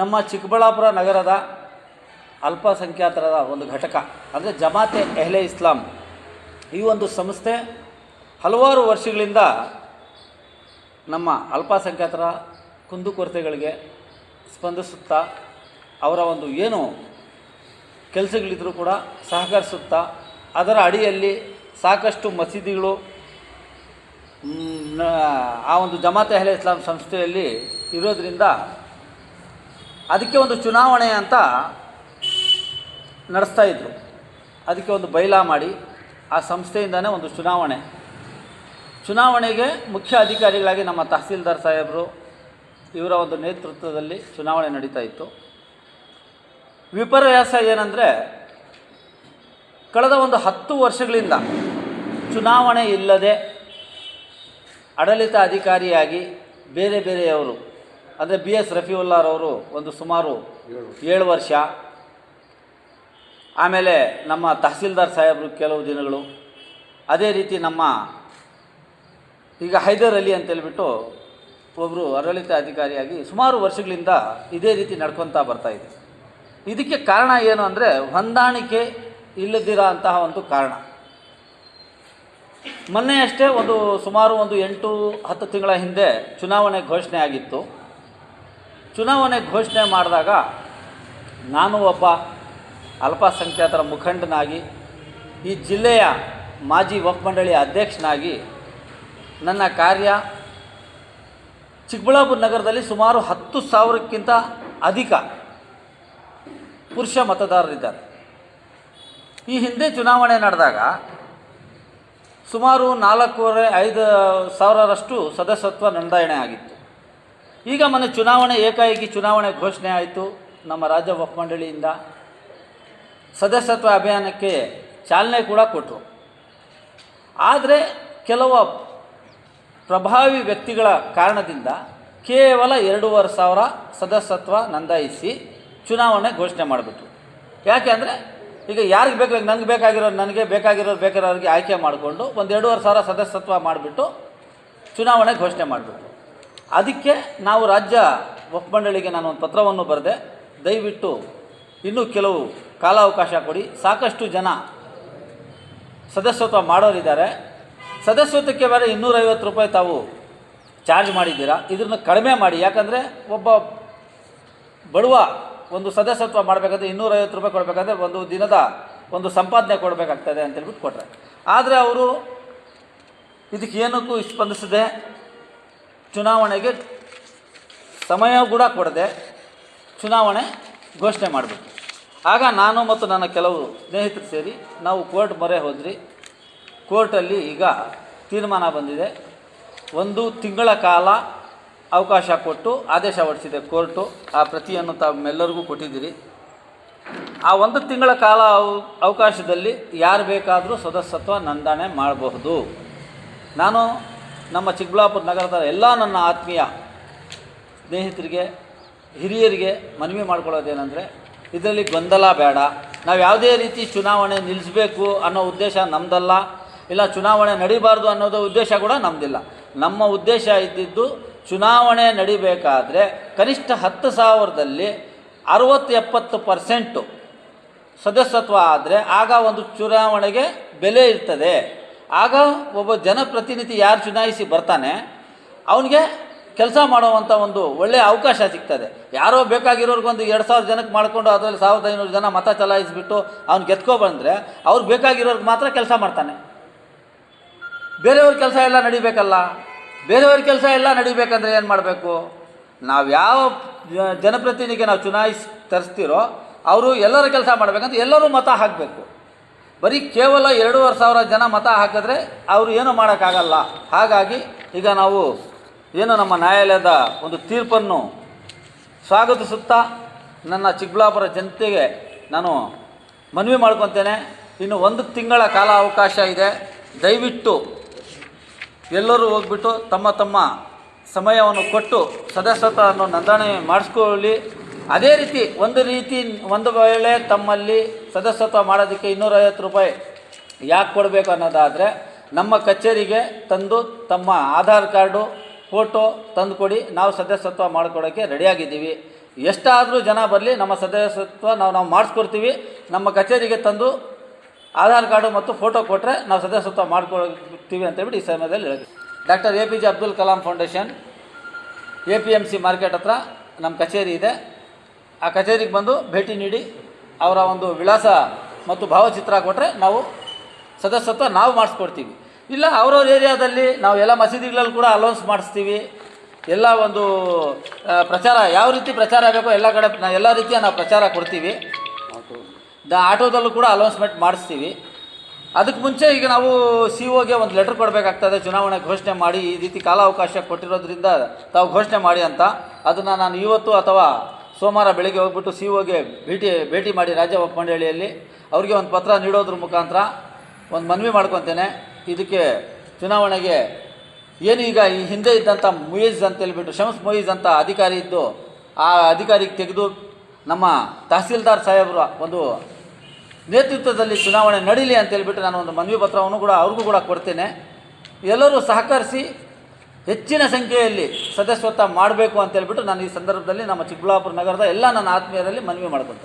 ನಮ್ಮ ಚಿಕ್ಕಬಳ್ಳಾಪುರ ನಗರದ ಅಲ್ಪಸಂಖ್ಯಾತರ ಒಂದು ಘಟಕ, ಅಂದರೆ ಜಮಾತೆ ಎಹ್ಲೆ ಇಸ್ಲಾಂ. ಈ ಒಂದು ಸಂಸ್ಥೆ ಹಲವಾರು ವರ್ಷಗಳಿಂದ ನಮ್ಮ ಅಲ್ಪಸಂಖ್ಯಾತರ ಕುಂದುಕೊರತೆಗಳಿಗೆ ಸ್ಪಂದಿಸುತ್ತಾ, ಅವರ ಒಂದು ಏನು ಕೆಲಸಗಳಿದ್ದರೂ ಕೂಡ ಸಹಕರಿಸುತ್ತಾ, ಅದರ ಅಡಿಯಲ್ಲಿ ಸಾಕಷ್ಟು ಮಸೀದಿಗಳು ಆ ಒಂದು ಜಮಾತೆ ಅಹ್ಲೆ ಇಸ್ಲಾಂ ಸಂಸ್ಥೆಯಲ್ಲಿ ಇರೋದ್ರಿಂದ ಅದಕ್ಕೆ ಒಂದು ಚುನಾವಣೆ ಅಂತ ನಡೆಸ್ತಾ ಇದ್ದರು ಅದಕ್ಕೆ ಒಂದು ಬೈಲಾ ಮಾಡಿ ಆ ಸಂಸ್ಥೆಯಿಂದನೇ ಒಂದು ಚುನಾವಣೆ. ಚುನಾವಣೆಗೆ ಮುಖ್ಯ ಅಧಿಕಾರಿಗಳಾಗಿ ನಮ್ಮ ತಹಸೀಲ್ದಾರ್ ಸಾಹೇಬರು ಇವರ ಒಂದು ನೇತೃತ್ವದಲ್ಲಿ ಚುನಾವಣೆ ನಡೀತಾ ಇತ್ತು. ವಿಪರ್ಯಾಸ ಏನಂದರೆ, ಕಳೆದ ಒಂದು ಹತ್ತು ವರ್ಷಗಳಿಂದ ಚುನಾವಣೆ ಇಲ್ಲದೆ ಆಡಳಿತ ಅಧಿಕಾರಿಯಾಗಿ ಬೇರೆ ಬೇರೆಯವರು ಅಂದರೆ ಬಿ ಎಸ್ ರಫಿವುಲ್ಲಾರವರು ಒಂದು ಸುಮಾರು ಏಳು ವರ್ಷ. ಆಮೇಲೆ ನಮ್ಮ ತಹಸೀಲ್ದಾರ್ ಸಾಹೇಬರು ಕೆಲವು ದಿನಗಳು. ಅದೇ ರೀತಿ ನಮ್ಮ ಈಗ ಹೈದರ್ ಅಲಿ ಅಂತೇಳ್ಬಿಟ್ಟು ಒಬ್ಬರು ಆಡಳಿತ ಅಧಿಕಾರಿಯಾಗಿ ಸುಮಾರು ವರ್ಷಗಳಿಂದ ಇದೇ ರೀತಿ ನಡ್ಕೊತಾ ಬರ್ತಾ ಇದೆ. ಇದಕ್ಕೆ ಕಾರಣ ಏನು ಅಂದರೆ ಹೊಂದಾಣಿಕೆ ಇಲ್ಲದಿರೋ ಅಂತಹ ಒಂದು ಕಾರಣ. ಮೊನ್ನೆಯಷ್ಟೇ ಒಂದು ಸುಮಾರು ಒಂದು ಎಂಟು ಹತ್ತು ತಿಂಗಳ ಹಿಂದೆ ಚುನಾವಣೆ ಘೋಷಣೆ ಆಗಿತ್ತು. ಚುನಾವಣೆ ಘೋಷಣೆ ಮಾಡಿದಾಗ ನಾನು ಒಬ್ಬ ಅಲ್ಪಸಂಖ್ಯಾತರ ಮುಖಂಡನಾಗಿ, ಈ ಜಿಲ್ಲೆಯ ಮಾಜಿ ವಕ್ ಮಂಡಳಿಯ ಅಧ್ಯಕ್ಷನಾಗಿ ನನ್ನ ಕಾರ್ಯ ಚಿಕ್ಕಬಳ್ಳಾಪುರ ನಗರದಲ್ಲಿ ಸುಮಾರು ಹತ್ತು ಸಾವಿರಕ್ಕಿಂತ ಅಧಿಕ ಪುರುಷ ಮತದಾರರಿದ್ದಾರೆ. ಈ ಹಿಂದೆ ಚುನಾವಣೆ ನಡೆದಾಗ ಸುಮಾರು ನಾಲ್ಕೂವರೆ ಐದು ಸಾವಿರರಷ್ಟು ಸದಸ್ಯತ್ವ ನೋಂದಾಯಣೆ ಆಗಿತ್ತು. ಈಗ ಮೊನ್ನೆ ಚುನಾವಣೆ, ಏಕಾಏಕಿ ಚುನಾವಣೆ ಘೋಷಣೆ ಆಯಿತು ನಮ್ಮ ರಾಜ್ಯ ವಕ್ ಮಂಡಳಿಯಿಂದ ಸದಸ್ಯತ್ವ ಅಭಿಯಾನಕ್ಕೆ ಚಾಲನೆ ಕೂಡ ಕೊಟ್ಟರು ಆದರೆ ಕೆಲವು ಪ್ರಭಾವಿ ವ್ಯಕ್ತಿಗಳ ಕಾರಣದಿಂದ ಕೇವಲ ಎರಡೂವರೆ ಸಾವಿರ ಸದಸ್ಯತ್ವ ನೋಂದಾಯಿಸಿ ಚುನಾವಣೆ ಘೋಷಣೆ ಮಾಡಿಬಿಟ್ರು. ಯಾಕೆ ಅಂದರೆ ಈಗ ಯಾರಿಗೆ ಬೇಕು ನನಗೆ ಬೇಕಾಗಿರೋ, ನನಗೆ ಬೇಕಾಗಿರೋರು ಬೇಕಾಗಿರೋರಿಗೆ ಆಯ್ಕೆ ಮಾಡಿಕೊಂಡು ಒಂದು ಎರಡೂವರೆ ಸಾವಿರ ಸದಸ್ಯತ್ವ ಮಾಡಿಬಿಟ್ಟು ಚುನಾವಣೆ ಘೋಷಣೆ ಮಾಡಿಬಿಟ್ರು. ಅದಕ್ಕೆ ನಾವು ರಾಜ್ಯ ವಕ್ಫ್ ಮಂಡಳಿಗೆ ನಾನು ಒಂದು ಪತ್ರವನ್ನು ಬರೆದೆ. ದಯವಿಟ್ಟು ಇನ್ನೂ ಕೆಲವು ಕಾಲಾವಕಾಶ ಕೊಡಿ. ಸಾಕಷ್ಟು ಜನ ಸದಸ್ಯತ್ವ ಮಾಡೋರಿದ್ದಾರೆ. ಸದಸ್ಯತ್ವಕ್ಕೆ ಬೇರೆ ಇನ್ನೂರೈವತ್ತು ರೂಪಾಯಿ ತಾವು ಚಾರ್ಜ್ ಮಾಡಿದ್ದೀರಾ? ಇದನ್ನು ಕಡಿಮೆ ಮಾಡಿ. ಯಾಕಂದರೆ ಒಬ್ಬ ಬಡವ ಒಂದು ಸದಸ್ಯತ್ವ ಮಾಡಬೇಕಾದ್ರೆ ಇನ್ನೂರೈವತ್ತು ರೂಪಾಯಿ ಕೊಡಬೇಕಾದ್ರೆ ಒಂದು ದಿನದ ಒಂದು ಸಂಪಾದನೆ ಕೊಡಬೇಕಾಗ್ತದೆ ಅಂತೇಳ್ಬಿಟ್ಟು ಕೊಟ್ಟರೆ ಆದರೆ ಅವರು ಇದಕ್ಕೆ ಏನಕ್ಕೂ ಸ್ಪಂದಿಸದೆ ಚುನಾವಣೆಗೆ ಸಮಯ ಕೂಡ ಕೊಡದೆ ಚುನಾವಣೆ ಘೋಷಣೆ ಮಾಡಬೇಕು. ಆಗ ನಾನು ಮತ್ತು ನನ್ನ ಕೆಲವು ಸ್ನೇಹಿತರು ಸೇರಿ ನಾವು ಕೋರ್ಟ್ ಮೊರೆ ಹೋದ್ರಿ. ಕೋರ್ಟಲ್ಲಿ ಈಗ ತೀರ್ಮಾನ ಬಂದಿದೆ. ಒಂದು ತಿಂಗಳ ಕಾಲ ಅವಕಾಶ ಕೊಟ್ಟು ಆದೇಶ ಹೊರಡಿಸಿದೆ ಕೋರ್ಟು. ಆ ಪ್ರತಿಯನ್ನು ತಾವೆಲ್ಲರಿಗೂ ಕೊಟ್ಟಿದ್ದೀರಿ. ಆ ಒಂದು ತಿಂಗಳ ಕಾಲ ಅವಕಾಶದಲ್ಲಿ ಯಾರು ಬೇಕಾದರೂ ಸದಸ್ಯತ್ವ ನೋಂದಣೆ ಮಾಡಬಹುದು. ನಾನು ನಮ್ಮ ಚಿಕ್ಕಬಳ್ಳಾಪುರ ನಗರದ ಎಲ್ಲ ನನ್ನ ಆತ್ಮೀಯ ಸ್ನೇಹಿತರಿಗೆ, ಹಿರಿಯರಿಗೆ ಮನವಿ ಮಾಡ್ಕೊಳ್ಳೋದೇನೆಂದರೆ, ಇದರಲ್ಲಿ ಗೊಂದಲ ಬೇಡ. ನಾವು ಯಾವುದೇ ರೀತಿ ಚುನಾವಣೆ ನಿಲ್ಲಿಸಬೇಕು ಅನ್ನೋ ಉದ್ದೇಶ ನಮ್ಮದಲ್ಲ ಇಲ್ಲ, ಚುನಾವಣೆ ನಡಿಬಾರ್ದು ಅನ್ನೋದು ಉದ್ದೇಶ ಕೂಡ ನಮ್ಮದಿಲ್ಲ ನಮ್ಮ ಉದ್ದೇಶ ಇದ್ದಿದ್ದು ಚುನಾವಣೆ ನಡಿಬೇಕಾದರೆ ಕನಿಷ್ಠ ಹತ್ತು ಸಾವಿರದಲ್ಲಿ ಅರವತ್ತು ಎಪ್ಪತ್ತು ಪರ್ಸೆಂಟು ಸದಸ್ಯತ್ವ ಆದರೆ ಆಗ ಒಂದು ಚುನಾವಣೆಗೆ ಬೆಲೆ ಇರ್ತದೆ. ಆಗ ಒಬ್ಬ ಜನಪ್ರತಿನಿಧಿ ಯಾರು ಚುನಾಯಿಸಿ ಬರ್ತಾನೆ, ಅವನಿಗೆ ಕೆಲಸ ಮಾಡುವಂಥ ಒಂದು ಒಳ್ಳೆಯ ಅವಕಾಶ ಸಿಗ್ತದೆ. ಯಾರೋ ಬೇಕಾಗಿರೋರ್ಗೊಂದು ಎರಡು ಸಾವಿರ ಜನಕ್ಕೆ ಮಾಡಿಕೊಂಡು ಅದರಲ್ಲಿ ಸಾವಿರದ ಐನೂರು ಜನ ಮತ ಚಲಾಯಿಸಿಬಿಟ್ಟು ಅವ್ನು ಗೆದ್ಕೊಬಂದರೆ ಅವ್ರಿಗೆ ಬೇಕಾಗಿರೋರ್ಗೆ ಮಾತ್ರ ಕೆಲಸ ಮಾಡ್ತಾನೆ. ಬೇರೆಯವ್ರ ಕೆಲಸ ಎಲ್ಲ ನಡಿಬೇಕಲ್ಲ? ಬೇರೆಯವ್ರ ಕೆಲಸ ಎಲ್ಲ ನಡಿಬೇಕಂದ್ರೆ ಏನು ಮಾಡಬೇಕು? ನಾವು ಯಾವ ಜನಪ್ರತಿನಿಧಿಗೆ ನಾವು ಚುನಾಯಿಸಿ ತರಿಸ್ತಿರೋ, ಅವರು ಎಲ್ಲರ ಕೆಲಸ ಮಾಡಬೇಕಂತ ಎಲ್ಲರೂ ಮತ ಹಾಕಬೇಕು. ಬರೀ ಕೇವಲ ಎರಡೂವರೆ ಸಾವಿರ ಜನ ಮತ ಹಾಕಿದ್ರೆ ಅವರು ಏನು ಮಾಡೋಕ್ಕಾಗಲ್ಲ. ಹಾಗಾಗಿ ಈಗ ನಾವು ಏನು ನಮ್ಮ ನ್ಯಾಯಾಲಯದ ಒಂದು ತೀರ್ಪನ್ನು ಸ್ವಾಗತಿಸುತ್ತಾ ನನ್ನ ಚಿಕ್ಕಬಳ್ಳಾಪುರ ಜನತೆಗೆ ನಾನು ಮನವಿ ಮಾಡ್ಕೊತೇನೆ. ಇನ್ನು ಒಂದು ತಿಂಗಳ ಕಾಲ ಅವಕಾಶ ಇದೆ. ದಯವಿಟ್ಟು ಎಲ್ಲರೂ ಹೋಗ್ಬಿಟ್ಟು ತಮ್ಮ ತಮ್ಮ ಸಮಯವನ್ನು ಕೊಟ್ಟು ಸದಸ್ಯತ್ವವನ್ನು ನೋಂದಣಿ ಮಾಡಿಸ್ಕೊಳ್ಳಿ. ಅದೇ ರೀತಿ ಒಂದು ರೀತಿ, ಒಂದು ವೇಳೆ ತಮ್ಮಲ್ಲಿ ಸದಸ್ಯತ್ವ ಮಾಡೋದಕ್ಕೆ ಇನ್ನೂರೈವತ್ತು ರೂಪಾಯಿ ಯಾಕೆ ಕೊಡಬೇಕು ಅನ್ನೋದಾದರೆ, ನಮ್ಮ ಕಚೇರಿಗೆ ತಂದು ತಮ್ಮ ಆಧಾರ್ ಕಾರ್ಡು, ಫೋಟೋ ತಂದು ಕೊಡಿ, ನಾವು ಸದಸ್ಯತ್ವ ಮಾಡ್ಕೊಡೋಕ್ಕೆ ರೆಡಿಯಾಗಿದ್ದೀವಿ. ಎಷ್ಟಾದರೂ ಜನ ಬರಲಿ, ನಮ್ಮ ಸದಸ್ಯತ್ವ ನಾವು ನಾವು ಮಾಡಿಸ್ಕೊಡ್ತೀವಿ. ನಮ್ಮ ಕಚೇರಿಗೆ ತಂದು ಆಧಾರ್ ಕಾರ್ಡು ಮತ್ತು ಫೋಟೋ ಕೊಟ್ಟರೆ ನಾವು ಸದಸ್ಯತ್ವ ಮಾಡ್ಕೊಳ್ತೀವಿ ಅಂತೇಳ್ಬಿಟ್ಟು ಈ ಸಮಯದಲ್ಲಿ ಹೇಳಿದ್ವಿ doctor A P J Abdul Kalam foundation, A P M C market ಹತ್ರ ನಮ್ಮ ಕಚೇರಿ ಇದೆ. ಆ ಕಚೇರಿಗೆ ಬಂದು ಭೇಟಿ ನೀಡಿ ಅವರ ಒಂದು ವಿಳಾಸ ಮತ್ತು ಭಾವಚಿತ್ರ ಕೊಟ್ಟರೆ ನಾವು ಸದಸ್ಯತ್ವ ನಾವು ಮಾಡಿಸ್ಕೊಡ್ತೀವಿ. ಇಲ್ಲ, ಅವ್ರವ್ರ ಏರಿಯಾದಲ್ಲಿ ನಾವು ಎಲ್ಲ ಮಸೀದಿಗಳಲ್ಲಿ ಕೂಡ ಅಲೌನ್ಸ್ ಮಾಡಿಸ್ತೀವಿ. ಎಲ್ಲ ಒಂದು ಪ್ರಚಾರ ಯಾವ ರೀತಿ ಪ್ರಚಾರ ಆಗಬೇಕೋ, ಎಲ್ಲ ಕಡೆ ಎಲ್ಲ ರೀತಿಯ ನಾವು ಪ್ರಚಾರ ಕೊಡ್ತೀವಿ. ದ ಆಟೋದಲ್ಲೂ ಕೂಡ ಅಲೌನ್ಸ್ಮೆಂಟ್ ಮಾಡಿಸ್ತೀವಿ. ಅದಕ್ಕೆ ಮುಂಚೆ ಈಗ ನಾವು ಸಿ ಒಗೆ ಒಂದು ಲೆಟ್ರ್ ಕೊಡಬೇಕಾಗ್ತದೆ, ಚುನಾವಣೆ ಘೋಷಣೆ ಮಾಡಿ, ಈ ರೀತಿ ಕಾಲಾವಕಾಶ ಕೊಟ್ಟಿರೋದ್ರಿಂದ ತಾವು ಘೋಷಣೆ ಮಾಡಿ ಅಂತ. ಅದನ್ನು ನಾನು ಇವತ್ತು ಅಥವಾ ಸೋಮವಾರ ಬೆಳಿಗ್ಗೆ ಹೋಗ್ಬಿಟ್ಟು ಸಿ ಒಗೆ ಭೇಟಿ ಭೇಟಿ ಮಾಡಿ ರಾಜ್ಯ ಮಂಡಳಿಯಲ್ಲಿ ಅವ್ರಿಗೆ ಒಂದು ಪತ್ರ ನೀಡೋದ್ರ ಮುಖಾಂತರ ಒಂದು ಮನವಿ ಮಾಡ್ಕೊತೇನೆ. ಇದಕ್ಕೆ ಚುನಾವಣೆಗೆ ಏನು ಈಗ ಈ ಹಿಂದೆ ಇದ್ದಂಥ ಮುಯೀಜ್ ಅಂತ ಹೇಳ್ಬಿಟ್ಟು, ಶಮ್ಸ್ ಮುಯೀಜ್ ಅಂತ ಅಧಿಕಾರಿ ಇದ್ದು, ಆ ಅಧಿಕಾರಿಗೆ ತೆಗೆದು ನಮ್ಮ ತಹಸೀಲ್ದಾರ್ ಸಾಹೇಬರ ಒಂದು ನೇತೃತ್ವದಲ್ಲಿ ಚುನಾವಣೆ ನಡೀಲಿ ಅಂತ ಹೇಳಿಬಿಟ್ಟು ನಾನು ಒಂದು ಮನವಿ ಪತ್ರವನ್ನು ಕೂಡ ಅವ್ರಿಗೂ ಕೂಡ ಕೊಡ್ತೇನೆ. ಎಲ್ಲರೂ ಸಹಕರಿಸಿ ಹೆಚ್ಚಿನ ಸಂಖ್ಯೆಯಲ್ಲಿ ಸದಸ್ಯತ್ವ ಮಾಡಬೇಕು ಅಂತೇಳ್ಬಿಟ್ಟು ನಾನು ಈ ಸಂದರ್ಭದಲ್ಲಿ ನಮ್ಮ ಚಿಕ್ಕಬಳ್ಳಾಪುರ ನಗರದ ಎಲ್ಲ ನನ್ನ ಆತ್ಮೀಯರಲ್ಲಿ ಮನವಿ ಮಾಡ್ಕೊತೇನೆ